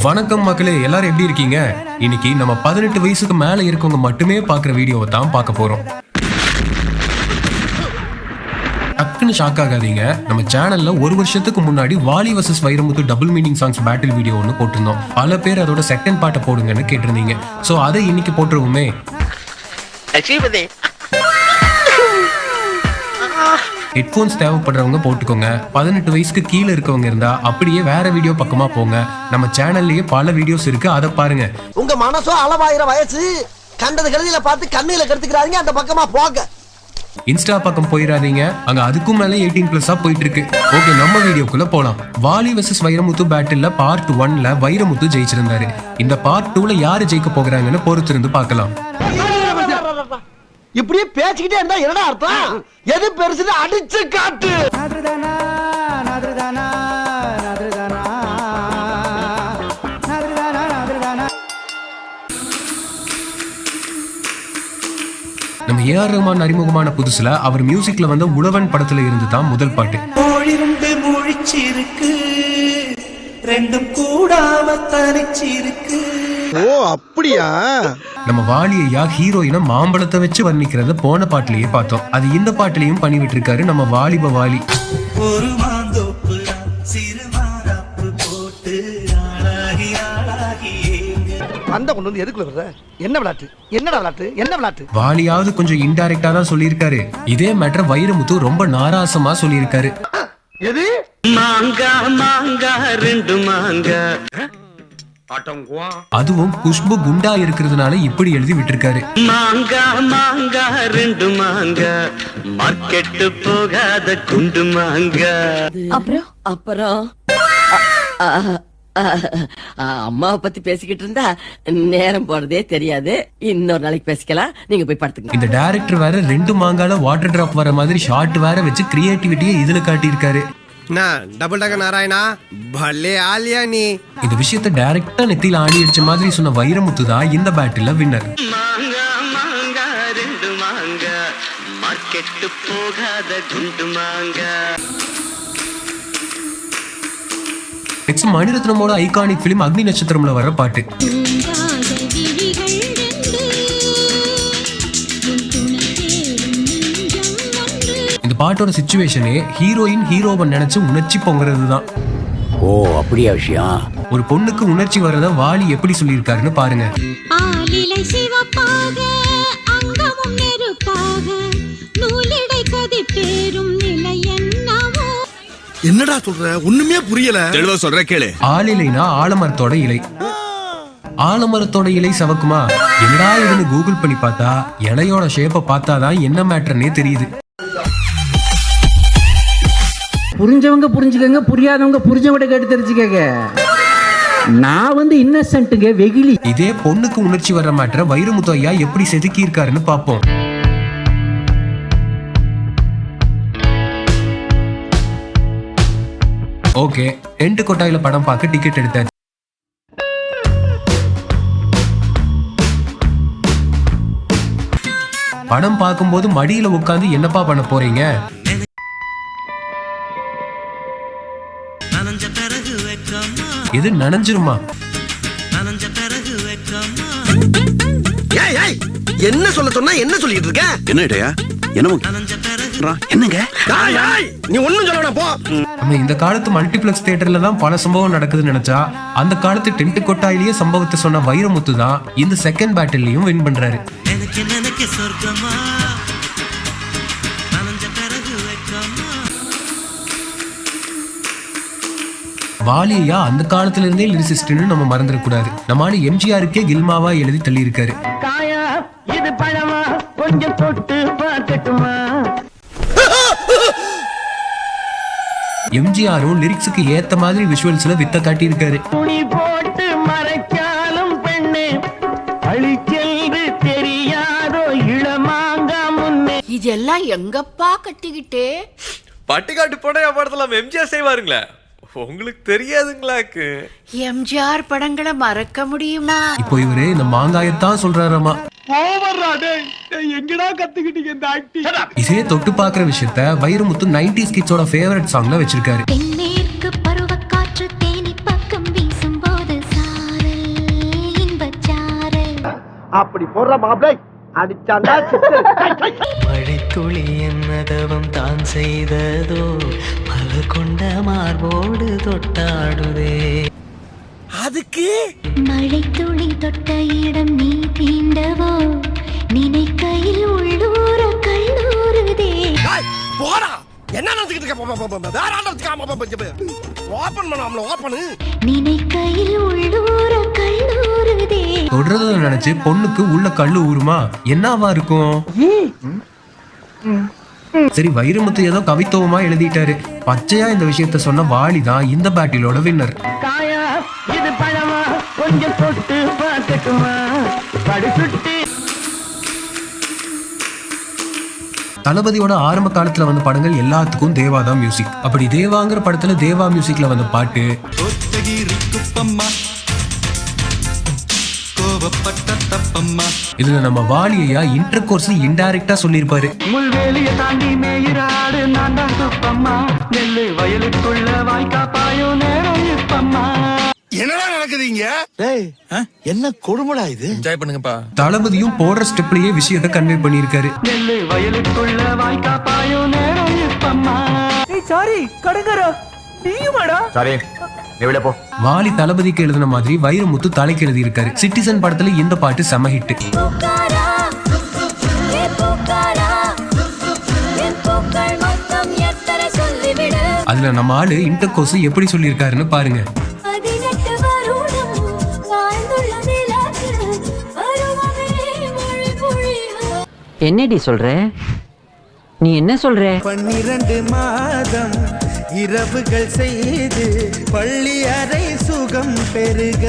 வணக்கம் மக்களே எல்லாரும் எப்படி இருக்கீங்க? இன்னைக்கு நம்ம பதினெட்டு வயசுக்கு மேல இருக்கவங்க மட்டுமே பார்க்குற வீடியோவை தான் பார்க்க போறோம். டக்குன்னு ஷாக் ஆகாதீங்க. நம்ம சேனல்ல ஒரு வருஷத்துக்கு முன்னாடி Vaali versus Vairamuthu double meaning songs battle video ஒன்று போட்டிருந்தோம். பல பேர் அதோட செகண்ட் பாட்டை போடுங்கன்னு கேட்டிருந்தீங்க. ஸோ அதை இன்னைக்கு போட்டுருவோமே. ஹெட்ஃபோன்ஸ் தேவைப்படுறவங்க போட்டுக்கோங்க. பதினெட்டு வயசுக்கு கீழே இருக்கவங்க இருந்தா அப்படியே வேற வீடியோ பக்கமா போங்க. நம்ம சேனல்லயே பல வீடியோஸ் இருக்கு. அதை பாருங்க. உங்க மனசோ அளவாயிரம் வயசு. கண்டது கழுதியில பார்த்து கண்ணில கெடுத்துக்கிறாங்க அந்த பக்கமா போங்க. இன்ஸ்டா பக்கம் போயிடாதீங்க அங்க அதுக்கும் மேல எயிட்டீன் பிளஸா போயிட்டு இருக்கு ஓகே நம்ம வீடியோக்குள்ள போலாம். வாலி வெர்சஸ் வைரமுத்து பேட்டில்ல பார்ட் ஒன்ல வைரமுத்து ஜெயிச்சிருந்தாரு. இந்த பார்ட் டூல யாரு ஜெயிக்க போகிறாங்கன்னு பொறுத்திருந்து பார்க்கலாம். இப்படியே பேசிக்கிட்டே இருந்தா என்னடா அர்த்தம்? எது பெருசுன்னு அடிச்சு காட்டு. நாதிருதானா நாதிருதானா நாதிருதானா நாதிருதானா நாதிருதானா. நம்ம ஏஆர் ரஹ்மான் அறிமுகமான புதுசுல அவர் மியூசிக்ல வந்த உழவன் படத்துல இருந்து தான் முதல் பாட்டு. கோழிருந்து முழிச்சிருக்கு ரெண்டும் கூடாம தனிச்சிருக்கு. ஓ அப்படியா? நம்ம வாலி ஐயா ஹீரோயினை மாம்பழத்தை வச்சு வர்ணிக்கிறத போன பாட்டிலேயே பார்த்தோம். அது இந்த பாட்டிலையும் பண்ணி விட்டுருக்காரு நம்ம வாலிப வாலி. அந்த கொண்டு வந்து எதுக்குள்ள வர்ற என்ன விளையாட்டு? என்னடா விளையாட்டு? என்ன விளையாட்டு? வாலியாவது கொஞ்சம் இன்டைரக்டா தான் சொல்லியிருக்காரு. இதே மேட்டர் வைரமுத்து ரொம்ப நாராசமா சொல்லியிருக்காரு. எது? மாங்கா மாங்கா ரெண்டு மாங்கா. அதுவும் குஷ்பு குண்டா இருக்கிறதுனால இப்படி எழுதி விட்டிருக்காரு. மாங்கா மாங்கா ரெண்டு மாங்கா. மார்க்கெட்டு போகாத குண்டு மாங்கா. அப்புறம்? அப்புறம்? அம்மாவை பத்தி பேசிக்கிட்டு இருந்தா நேரம் போறதே தெரியாது. இன்னொரு நாளைக்கு பேசிக்கலாம். நீங்க போய் படுத்துங்க இந்த டைரக்டர் வேற ரெண்டு மாங்கால வாட்டர் டிராப் வர மாதிரி ஷார்ட் வேற வச்சு கிரியேட்டிவிட்டியை இதுல காட்டியிருக்காரு. டபுள் டக்க நாராயணா பல்லே ஆலியா நீ இந்த விஷயத்த டைரக்டா நெத்தியில ஆடி அடிச்ச மாதிரி சொன்ன வைரமுத்து தான் இந்த பேட்டில் வின்னர் மாங்கா மாங்கா ரெண்டு மாங்கா. மார்க்கெட்டு போகாத குண்டு மாங்கா. நெக்ஸ்ட் மணிரத்னமோட ஐகானிக் பிலிம் அக்னி நட்சத்திரம்ல வர பாட்டு. பாட்டோட சுச்சுவேஷனே ஹீரோயின் ஹீரோவை நினைச்சு உணர்ச்சி பொங்குறது தான். ஓ அப்படியா விஷயம்? ஒரு பொண்ணுக்கு உணர்ச்சி வர்றத வாலி எப்படி சொல்லியிருக்காருன்னு பாருங்க. ஆலிலை சிவப்பாக அங்கமும் நெருப்பாக நூலிடை கதிப்பேறும் நிலை என்னவோ? என்னடா சொல்ற? ஒண்ணுமே புரியல. தெளிவா சொல்ற கேளு. ஆளிலைனா ஆலமரத்தோட இலை. ஆலமரத்தோட இலை சவக்குமா? என்னடா இதுன்னு கூகுள் பண்ணி பார்த்தா இலையோட ஷேப்பை பார்த்தாதான் என்ன மேட்டர்னே தெரியுது. புரிஞ்சவங்க புரிஞ்சுக்கங்க புரியாதவங்க புரிஞ்சவங்க கேட்டு தெரிஞ்சுக்கங்க. நான் வந்து இன்னசென்ட்டுங்க வெகிலி இதே பொண்ணுக்கு உணர்ச்சி வர்ற மாட்டேற வைரமுத்து ஐயா எப்படி செதுக்கி இருக்காருன்னு பார்ப்போம் ஓகே எண்டு கொட்டாயில படம் பார்க்க டிக்கெட் எடுத்தாச்சு படம் பார்க்கும்போது மடியில உட்காந்து என்னப்பா பண்ண போறீங்க? எது நனைஞ்சிருமா? நனைஞ்ச பிறகு வெக்கமா? ஏய் ஏய் என்ன சொல்ல சொன்னா என்ன சொல்லிட்டு இருக்க? என்ன இடையா? என்ன என்னங்க? நீ ஒண்ணும் சொல்ல வேணாம், போ. நம்ம இந்த காலத்து மல்டிப்ளெக்ஸ் தியேட்டர்ல தான் பல சம்பவம் நடக்குதுன்னு நினைச்சா அந்த காலத்து டென்ட் கொட்டாயிலேயே சம்பவத்தை சொன்ன வைரமுத்து தான் இந்த செகண்ட் பேட்டில்லையும் வின் பண்றாரு. வாலியா அந்த காலத்துல இருந்தே லிரிசிஸ்ட்னு நம்ம மறந்துடக்கூடாது. நம்ம ஆளு எம்ஜிஆருக்கே கில்மாவா எழுதி தள்ளி இருக்காரு காயா இது பழமா? கொஞ்சம் தொட்டு பார்க்கட்டுமா? எம்ஜிஆரும் லிரிக்ஸுக்கு ஏத்த மாதிரி விஷுவல்ஸ்ல வித்த காட்டியிருக்காரு. துணி போட்டு மறைச்சாலும் பெண்ணே அழிச்சென்று தெரியாதோ இளமாங்கா முன்னே. இதெல்லாம் எங்கப்பா கட்டிக்கிட்டே? பட்டிக்காட்டு போனா படத்துல எம்ஜிஆர் செய்வாருங்களே. உங்களுக்கு தெரியாதுங்களாக்கு? எம்ஜிஆர் படங்களை மறக்க முடியுமா? இப்போ இவரு இந்த மாங்காயத்தான் சொல்றாராமா. எங்கடா கத்துக்கிட்டீங்க இந்த இதே தொட்டு பாக்குற விஷயத்த வைரமுத்து நைன்டிஸ் கிட்ஸோட ஃபேவரட் சாங்ல வச்சிருக்காரு. தென்மேற்கு பருவ தேனி பக்கம் வீசும் போது சாரல். இன்பச்சாரல் அப்படி போடுற மாப்பிள்ளை அடிச்சாண்டா. மழைத்துளி என்னதவம் தான் செய்ததோ மலர் கொண்ட மார்போடு தொட்டாடுதே மழை துளி தொட்ட இடம் நீ தீண்டவோ நினைக்கையில் உள்ளூர கல்லூருதே போடா என்ன நினைச்சுக்கிட்டு இருக்க? போ, போ, போ, போ. வேற ஆள் வச்சுக்காம, போ, போ, போ, போ. ஓபன் பண்ணாமல ஓபன் நினைக்கையில் உள்ளூர கல்லூருதே தொடர்றத நினைச்சு பொண்ணுக்கு உள்ள கல்லு ஊறுமா? என்னவா இருக்கும்? சரி வைரமுத்து ஏதோ கவித்துவமா எழுதிட்டாரு. பச்சையா இந்த விஷயத்த சொன்ன வாலி தான் இந்த பேட்டிலோட வின்னர் தளபதியோட ஆரம்ப காலத்துல வந்த படங்கள் எல்லாத்துக்கும் தேவா தான் மியூசிக் அப்படி தேவாங்கிற படத்துல தேவா மியூசிக்ல வந்த பாட்டு இதுல நம்ம வாலியையா இன்டர் கோர்ஸ் இன்டைரக்டா சொல்லியிருப்பாரு. முள்வேலிய தாண்டி மேயிராடு நான் தான் சுப்பம்மா நெல்லு வயலுக்குள்ள வாய்க்கா பாயும் நேரம் இப்பம்மா. என்னடா நடக்குதுங்க டேய் என்ன கொடுமடா இது? என்ஜாய் பண்ணுங்கப்பா. தளபதியும் போடுற ஸ்டெப்லயே விஷயத்த கன்வே பண்ணியிருக்காரு. நெல்லு வயலுக்குள்ள வாய்க்கா பாயும் நேரம் இப்பம்மா. சாரி கடுங்கரா. நீயுமாடா? சரி. வெளிய போ. வாலி தளபதிக்கு எழுதின மாதிரி வைரமுத்து தலைக்கு எழுதி இருக்காரு சிட்டிசன் படத்துல இந்த பாட்டு செம ஹிட் அதுல நம்ம ஆளு இன்டர் கோர்ஸ் எப்படி சொல்லியிருக்காருன்னு பாருங்க. என்னடி சொல்ற? நீ என்ன சொல்ற? பன்னிரண்டு மாதம் இரவுகள் செய்து பள்ளி அறை சுகம் பெருக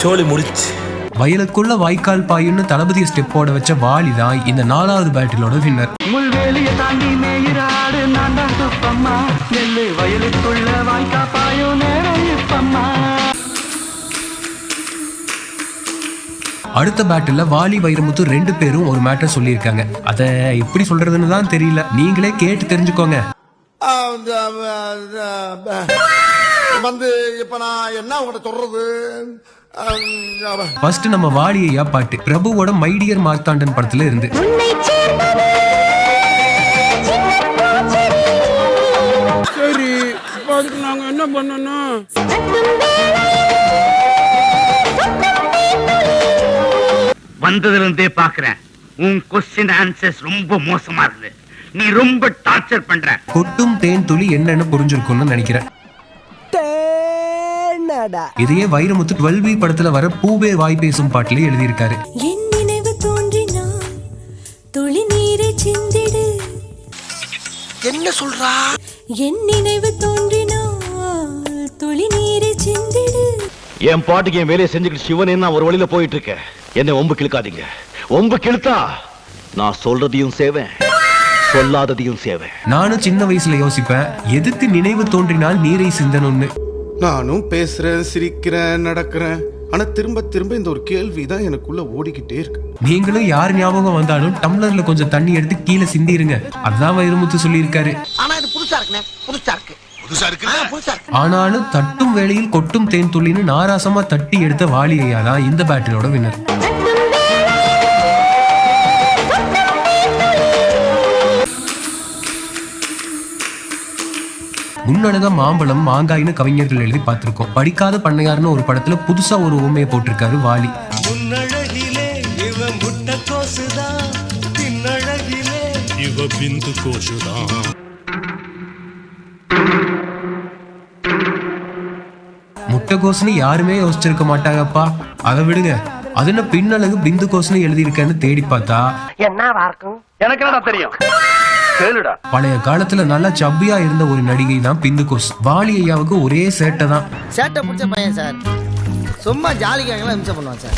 சோலி முடிச்சு. வயலுக்குள்ள வாய்க்கால் பாயுன்னு தளபதி ஸ்டெப்போட வச்ச வாலி தான் இந்த நாலாவது பேட்டிலோட வின்னர் முள்வேலிய தாண்டி மேயிராடு நான் தான் சுப்பம்மா நெல்லு வயலுக்குள்ள வாய்க்கா பாயும் நேரம் இப்பம்மா. அடுத்த பேட்டில்ல வாலி வைரமுத்து ரெண்டு பேரும் ஒரு மேட்டர் சொல்லியிருக்காங்க. அத எப்படி சொல்றதுன்னு தான் தெரியல. நீங்களே கேட்டு தெரிஞ்சுக்கோங்க. வந்து இப்ப நான் என்ன உங்கள்கிட்ட சொல்றது? ஃபர்ஸ்ட் நம்ம வாலியையா பாட்டு. பிரபுவோட மைடியர் மார்த்தாண்டன் படத்துல இருந்து. சரி நாங்க என்ன பண்ணணும்? வந்ததுல இருந்தே பாக்குறேன் உன் கொஸ்டின் ஆன்சர்ஸ் ரொம்ப மோசமா இருக்குது. நீ ரொம்ப டார்ச்சர் பண்ற. கொட்டும் தேன் துளி என்னன்னு புரிஞ்சிருக்கும்னு நினைக்கிறேன். இதையே வைரமுத்து டுவெல் பி படத்துல வர பூவே வாய் பேசும் பாட்டுல எழுதியிருக்காரு. என் நினைவு தோன்றினான் துளி நீரை சிந்திடு. என்ன சொல்றா? என் நினைவு தோன்றினால் துளி நீரை சிந்திடு. என் பாட்டுக்கு என் வேலையை செஞ்சுக்கிட்டு சிவனே நான் ஒரு வழியில போயிட்டு இருக்கேன் என்னை ஒம்பு கிழக்காதீங்க. ஒம்பு கிழத்தா நான் சொல்றதையும் சேவேன் சொல்லாததையும் சேவேன். நானும் சின்ன வயசுல யோசிப்பேன் எதுக்கு நினைவு தோன்றினால் நீரை சிந்தனும்னு நானும் பேசுறேன் சிரிக்கிறேன் நடக்கிறேன். ஆனா திரும்ப திரும்ப இந்த ஒரு கேள்வி தான் எனக்குள்ள ஓடிக்கிட்டே இருக்கு. நீங்களும் யார் ஞாபகம் வந்தாலும் டம்ளர்ல கொஞ்சம் தண்ணி எடுத்து கீழே சிந்திருங்க. அதான் வைரமுத்து சொல்லியிருக்காரு. ஆனா இது புதுசா இருக்குண்ணே புதுசா இருக்கு. ஆனாலும் தட்டும் வேளையில் கொட்டும் தேன் துளின்னு நாராசமா தட்டி எடுத்த வாலி ஐயா தான் இந்த பேட்டிலோட வின்னர் முன்னழக மாம்பழம் மாங்காய்னு கவிஞர்கள் எழுதி பார்த்திருக்கோம். படிக்காத பண்ணையார்னு ஒரு படத்துல புதுசா ஒரு ஊமையை போட்டிருக்காரு வாலி. முன்னழகிலே இவ முட்டை கோசுதான். பின்னழகிலே இவ பிந்து கோசுதான். முட்டைகோஸ்னு யாருமே யோசிச்சிருக்க மாட்டாங்கப்பா. அதை விடுங்க. அது என்ன பின்னழகு பிந்து கோஸ்னு எழுதியிருக்கேன்னு தேடி பார்த்தா? எனக்கு என்னடா தெரியும்? கேளுடா. பழைய காலத்துல நல்லா சப்பியா இருந்த ஒரு நடிகை தான் பிந்து கோஸ் வாலி ஐயாவுக்கு ஒரே சேட்டை தான். சேட்டை பிடிச்ச பையன் சார். சும்மா ஜாலிக்காகலாம் இம்சை பண்ணுவான் சார்.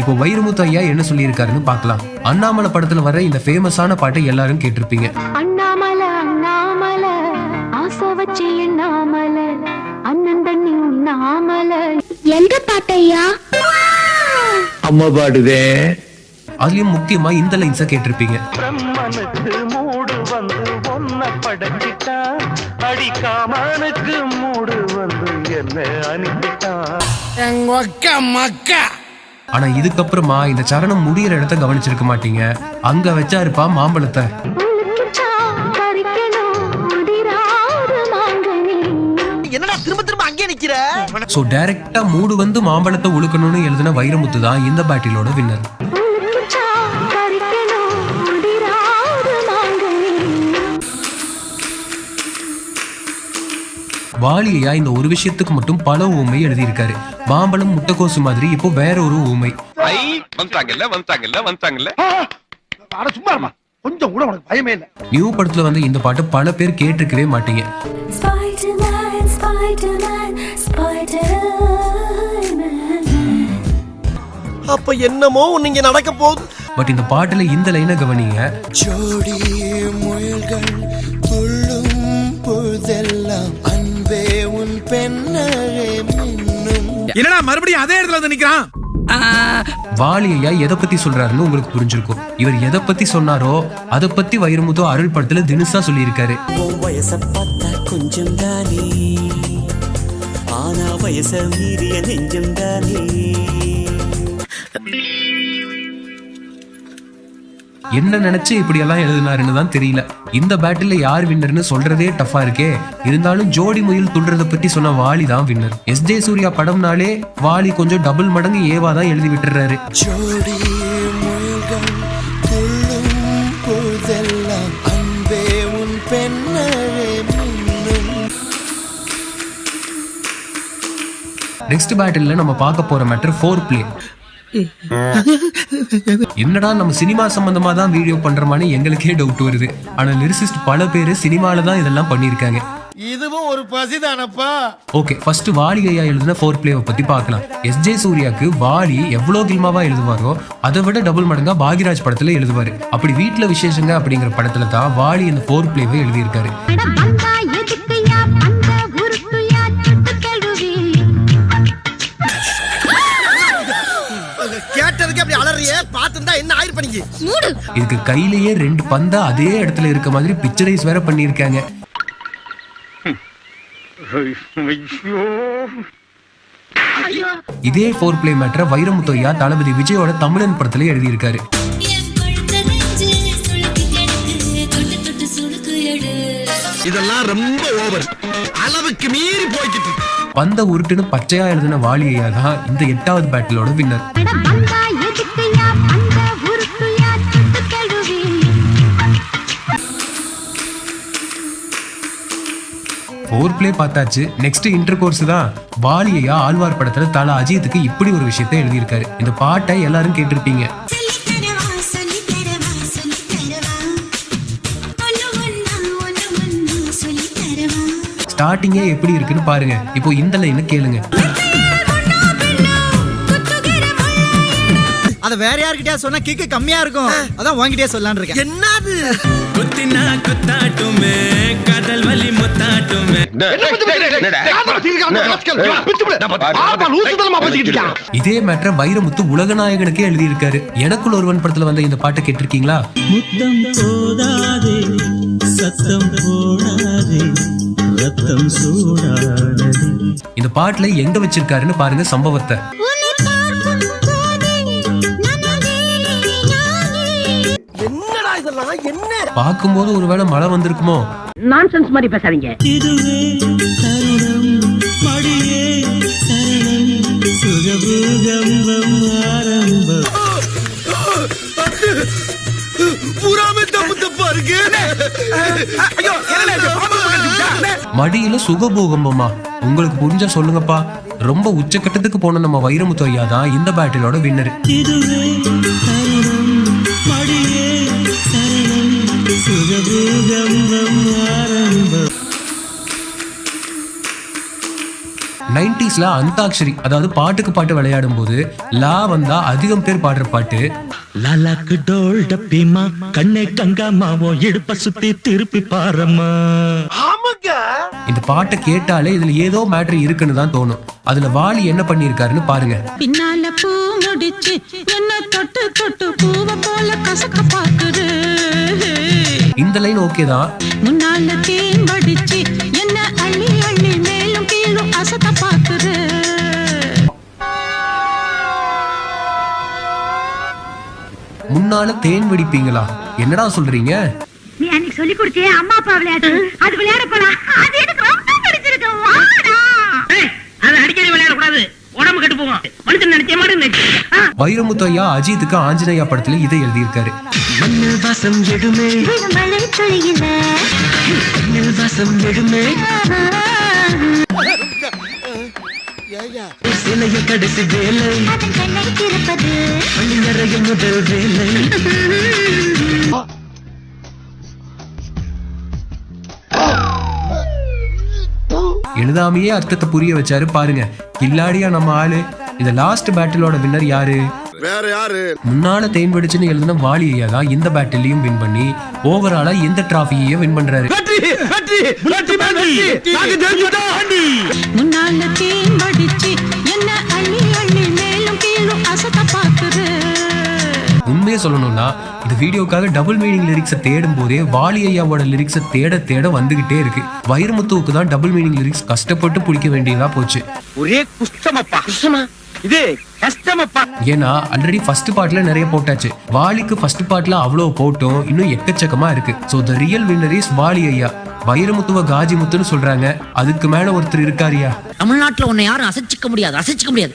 இப்போ வைரமுத்து ஐயா என்ன சொல்லியிருக்காருன்னு பார்க்கலாம். அண்ணாமலை படத்துல வர இந்த ஃபேமஸான பாட்டை எல்லாரும் கேட்டிருப்பீங்க. அண்ணாமல அண்ணாமல ஆசை வச்சு எண்ணாமல. அண்ணன் தண்ணி உண்ணாமல. எந்த பாட்டையா அம்மா பாடுதே. அதுலயும் முக்கியமா இந்த லைன்ஸை கேட்டிருப்பீங்க. பிரம்மனுக்கு மூடு வந்து ஒன்ன படைச்சிட்டா அடிக்காமனுக்கு மூடு வந்து என்ன அனுப்பிட்டான் எங்க ஆனா இதுக்கப்புறமா இந்த சரணம் முடியிற இடத்த கவனிச்சிருக்க மாட்டீங்க. அங்க வச்சாருப்பா மாம்பழத்தை. நிக்கிற சோ டைரக்டா மூடு வந்து மாம்பழத்தை உழுக்கணும்னு எழுதின வைரமுத்து தான் இந்த பேட்டிலோட வின்னர் வாலியா இந்த ஒரு விஷயத்துக்கு மட்டும் பல ஊமை எழுதியிருக்காரு. மாம்பழம் முட்டைக்கோசு மாதிரி இப்போ வேற ஒரு ஊமை. வந்துட்டாங்கல்ல வந்துட்டாங்கல்ல அட சும்மா கொஞ்சம் கூட உனக்கு பயமே இல்ல. நியூ படத்துல வந்து இந்த பாட்டு பல பேர் கேட்டிருக்கவே மாட்டீங்க. அப்ப என்னமோ இங்க நடக்க போகுது. பட் இந்த பாட்டுல இந்த லைனை கவனிங்க. ஜோடி முயல்கள் துள்ளும் பொழுதெல்லாம் அன்பே உன் மின்னும். என்னடா மறுபடியும் அதே இடத்துல வந்து நிக்கிறான். வாலியா எதை பத்தி சொல்றாருன்னு உங்களுக்கு புரிஞ்சிருக்கும். இவர் எதை பத்தி சொன்னாரோ அதை பத்தி வைரமுத்து அருள் படத்துல தினுசா சொல்லியிருக்காரு. வயச பார்த்தா கொஞ்சம் தானே. வயச மீறிய நெஞ்சம் தானே. என்ன நினைச்சு இப்படி எல்லாம் எழுதினாருன்னு தான் தெரியல. இந்த பேட்டில் யார் வின்னர்னு சொல்றதே டஃபா இருக்கே. இருந்தாலும் ஜோடி முயல் துள்றத பத்தி சொன்ன வாலி தான் வின்னர் எஸ் ஜே சூர்யா படம்னாலே வாலி கொஞ்சம் டபுள் மடங்கு ஏவா தான் எழுதி விட்டுறாரு. நெக்ஸ்ட் பேட்டில்ல நம்ம பார்க்க போற மேட்டர் ஃபோர் பிளே என்னடா நம்ம சினிமா சம்பந்தமா தான் வீடியோ பண்றோமான்னு எங்களுக்கே டவுட் வருது. ஆனா லிரிசிஸ்ட் பல பேர் சினிமால தான் இதெல்லாம் பண்ணியிருக்காங்க. இதுவும் ஒரு பசிதானப்பா ஓகே ஃபர்ஸ்ட் வாலி ஐயா எழுதின ஃபோர் பிளேவை பத்தி பார்க்கலாம். எஸ் ஜே சூர்யாக்கு வாலி எவ்வளவு கில்மாவா எழுதுவாரோ அதை விட டபுள் மடங்கா பாகிராஜ் படத்துல எழுதுவாரு. அப்படி வீட்ல விசேஷங்க அப்படிங்கிற படத்துல தான் வாலி இந்த ஃபோர் பிளேவை எழுதியிருக்காரு ஆயிரு பண்ணிக்கு இதுக்கு கையிலேயே ரெண்டு பந்தா அதே இடத்துல இருக்க மாதிரி பிக்சரைஸ் வேற பண்ணியிருக்காங்க. இதே ஃபோர் பிளே மேட்டரை வைரமுத்து ஐயா தளபதி விஜயோட தமிழன் படத்துல எழுதியிருக்காரு. இதெல்லாம் ரொம்ப ஓவர் அளவுக்கு மீறி போய்கிட்டு. பந்த உருட்டுன்னு பச்சையா எழுதின வாலி ஐயா தான் இந்த எட்டாவது பேட்டிலோட வின்னர் ஃபோர் பிளே பார்த்தாச்சு. நெக்ஸ்ட் இன்டர் கோர்ஸ் தான் வாலியையா ஆழ்வார் படத்துல தல அஜித்துக்கு இப்படி ஒரு விஷயத்தை எழுதியிருக்காரு. இந்த பாட்டை எல்லாரும் கேட்டிருப்பீங்க. ஸ்டார்டிங்கே எப்படி இருக்குன்னு பாருங்க. இப்போ இந்த லைனை கேளுங்க. அத வேற யார்கிட்டயா சொன்னா கிக்கு கம்மியா இருக்கும். அதான் உன்கிட்டயே சொல்லலாம்னு இருக்கேன். என்னது? குத்தினா குத்தாட்டுமே கடல் வலி முத்தாட்டுமே. இதே மேட்டரை வைரமுத்து உலகநாயகனுக்கே எழுதியிருக்காரு. எனக்குள் ஒருவன் படத்துல வந்த இந்த பாட்டை கேட்டிருக்கீங்களா? முத்தம் போதாதே சத்தம் போடாதே ரத்தம் சூடாதே. இந்த பாட்டுல எங்க வச்சிருக்காருன்னு பாருங்க சம்பவத்தை. பார்க்கும்போது ஒருவேளை மழை வந்திருக்குமோ? நான்சென்ஸ் மாதிரி பேசாதீங்க. இதுவே தருணம் மடியே சரணம் சுகபூகம்பம் ஆரம்பம். பூராமே தப்பு தப்பா இருக்கு ஐயோ என்ன மடியில சுகபூகம்பமா? உங்களுக்கு புரிஞ்சா சொல்லுங்கப்பா. ரொம்ப உச்சக்கட்டத்துக்கு போன நம்ம வைரமுத்து ஐயா தான் இந்த பேட்டிலோட வின்னர் நைன்டிஸ்ல அந்தாக்ஷரி அதாவது பாட்டுக்கு பாட்டு விளையாடும் போது லா வந்தா அதிகம் பேர் பாடுற பாட்டு. லாலாக்கு டோல் டப்பிமா கண்ணே கங்காமாவோ இடுப்ப சுத்தி திருப்பி பாரம்மா. ஆமாங்க. இந்த பாட்டை கேட்டாலே இதுல ஏதோ மேட்ரு இருக்குன்னு தான் தோணும். அதுல வாலி என்ன பண்ணியிருக்காருன்னு பாருங்க. பின்னால பூ முடிச்சு என்ன தொட்டு தொட்டு பூவை போல கசக்க பாக்குது இந்த லைன் ஓகே தான். முன்னால தேன் வடிச்சு முன்னால தேன் வெடிப்பீங்களா? என்னடா சொல்றீங்க? நீ அன்னைக்கு சொல்லி கொடுத்தே அம்மா அப்பா விளையாட்டு. அது விளையாட போலாம் அது எனக்கு ரொம்ப பிடிச்சிருக்கு. வாடா. அது அடிக்கடி விளையாட கூடாது உடம்பு கெட்டு போகும். மனுஷன் நினைச்ச மாதிரி நினைச்சு வைரமுத்து ஐயா அஜித்துக்கு ஆஞ்சநேயா படத்துல இதை எழுதியிருக்காரு. மண்ணில் வாசம் எடுமே மழை பொழியில மண்ணில் வாசம் எடுமே சிலைய கடைசி வேலை. பள்ளியறையில் முதல் வேலை. எழுதாமையே அர்த்தத்தை புரிய வச்சாரு பாருங்க. கில்லாடியா நம்ம ஆளு. இந்த லாஸ்ட் பேட்டிலோட வின்னர் யாரு? வேற யாரு? முன்னால தேன் வெடிச்சுன்னு எழுதின வாலி ஐயா தான் இந்த பேட்டிலையும் வின் பண்ணி ஓவராலா இந்த டிராஃபியையும் வின் பண்றாரு. முன்னால தேன் வடிச்சு என்ன அள்ளி அள்ளி மேலும் கீழும் அசத்த பாக்குது. உண்மையை சொல்லணும்னா இந்த வீடியோக்காக டபுள் மீனிங் லிரிக்ஸை தேடும் போதே வாலி ஐயாவோட லிரிக்ஸை தேட தேட வந்துகிட்டே இருக்கு. வைரமுத்துவுக்கு தான் டபுள் மீனிங் லிரிக்ஸ் கஷ்டப்பட்டு பிடிக்க வேண்டியதா போச்சு. ஒரே குஷ்டமப்பா. குஷ்டமா? இது கஷ்டமப்பா. ஏன்னா ஆல்ரெடி ஃபர்ஸ்ட் பார்ட்ல நிறைய போட்டாச்சு. வாலிக்கு ஃபர்ஸ்ட் பார்ட்ல அவ்வளோ போட்டும் இன்னும் எக்கச்சக்கமா இருக்கு. So the real winner is Vaali ஐயா. வைரமுத்துவ காஜி முத்துன்னு சொல்றாங்க. அதுக்கு மேல ஒருத்தர் இருக்காரியா? தமிழ்நாட்டுல உன்னை யாரும் அசைச்சிக்க முடியாது அசைச்சிக்க முடியாது.